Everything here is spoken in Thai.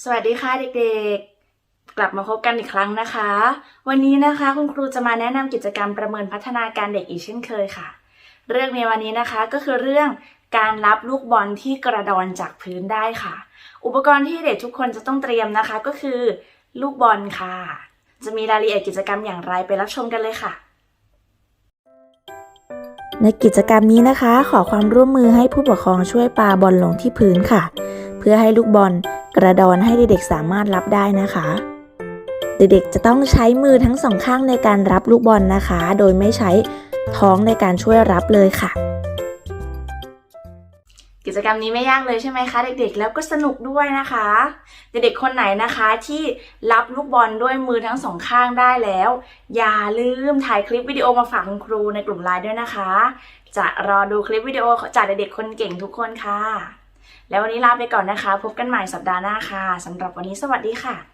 สวัสดีค่ะเด็กๆ กลับมาพบกันอีกครั้งนะคะ วันนี้นะคะคุณครูจะมาแนะนำกิจกรรมประเมินพัฒนาการเด็กอีกเช่นเคยค่ะ เรื่องในวันนี้นะคะก็คือเรื่องการรับลูกบอลที่กระดอนจากพื้นได้ค่ะ อุปกรณ์ที่เด็กทุกคนจะต้องเตรียมนะคะก็คือ ลูกบอลค่ะ จะมีรายละเอียดกิจกรรมอย่างไรไปรับชมกันเลยค่ะในกิจกรรมนี้นะคะ ขอความร่วมมือให้ผู้ปกครองช่วยปาบอลลงที่พื้นค่ะ เพื่อให้ลูกบอล กระดอนให้เด็กๆสามารถรับได้นะคะ เด็กๆจะต้องใช้มือทั้งสองข้างในการรับลูกบอลนะคะ โดยไม่ใช้ท้องในการช่วยรับเลยค่ะ กิจกรรมนี้ไม่ยากเลยใช่ไหมคะ เด็กๆ แล้วก็สนุกด้วยนะคะ เด็กๆคนไหนนะคะที่รับลูกบอลด้วยมือทั้งสองข้างได้แล้ว อย่าลืมถ่ายคลิปวิดีโอมาฝากคุณครูในกลุ่มไลน์ด้วยนะคะ จะรอดูคลิปวิดีโอจากเด็กๆคนเก่งทุกคนค่ะ แล้ววันนี้ลาไปก่อนนะคะ พบกันใหม่สัปดาห์หน้าค่ะสำหรับวันนี้สวัสดีค่ะ